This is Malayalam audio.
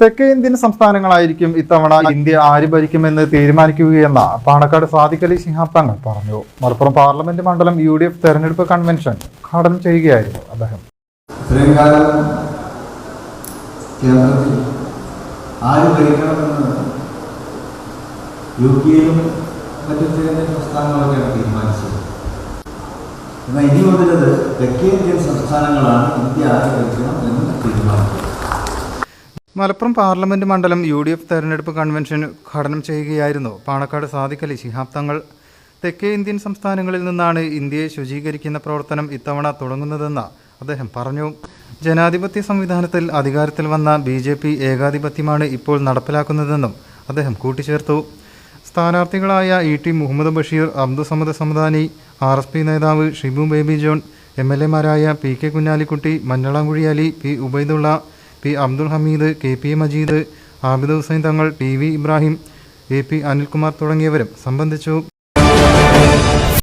തെക്കേ ഇന്ത്യൻ സംസ്ഥാനങ്ങളായിരിക്കും ഇത്തവണ ഇന്ത്യ ആര് ഭരിക്കുമെന്ന് തീരുമാനിക്കുകയെന്ന പാണക്കാട് സാദിഖലി ശിഹാബ് തങ്ങൾ പറഞ്ഞു. മലപ്പുറം പാർലമെന്റ് മണ്ഡലം യു ഡി എഫ് തെരഞ്ഞെടുപ്പ് കൺവെൻഷൻ ഉദ്ഘാടനം ചെയ്യുകയായിരുന്നു അദ്ദേഹം. എന്നാൽ ഇനി മുതലത് തെക്കേ ഇന്ത്യൻ സംസ്ഥാനങ്ങളാണ് ഇന്ത്യ ആര് ഭരിക്കണം എന്ന് തീരുമാനിക്കുന്നത് മലപ്പുറം പാർലമെന്റ് മണ്ഡലം യു ഡി എഫ് തെരഞ്ഞെടുപ്പ് കൺവെൻഷൻ ഉദ്ഘാടനം ചെയ്യുകയായിരുന്നു പാണക്കാട് സാദിഖലി ശിഹാബ് തങ്ങൾ. തെക്കേ ഇന്ത്യൻ സംസ്ഥാനങ്ങളിൽ നിന്നാണ് ഇന്ത്യയെ ശുചീകരിക്കുന്ന പ്രവർത്തനം ഇത്തവണ തുടങ്ങുന്നതെന്ന് അദ്ദേഹം പറഞ്ഞു. ജനാധിപത്യ സംവിധാനത്തിൽ അധികാരത്തിൽ വന്ന ബി ജെ പി ഏകാധിപത്യമാണ് ഇപ്പോൾ നടപ്പിലാക്കുന്നതെന്നും അദ്ദേഹം കൂട്ടിച്ചേർത്തു. സ്ഥാനാർത്ഥികളായ E T Muhammad Basheer Abdussamad Samadani R S P നേതാവ് Shibu Baby John M L എമാരായ P K Kunhalikutty Manjalamkuzhi P Ubaidullah P Abdul Hameed K P Majeed Abid Hussain Thangal T V Ibrahim A P Anilkumar തുടങ്ങിയവരും സംബന്ധിച്ചു.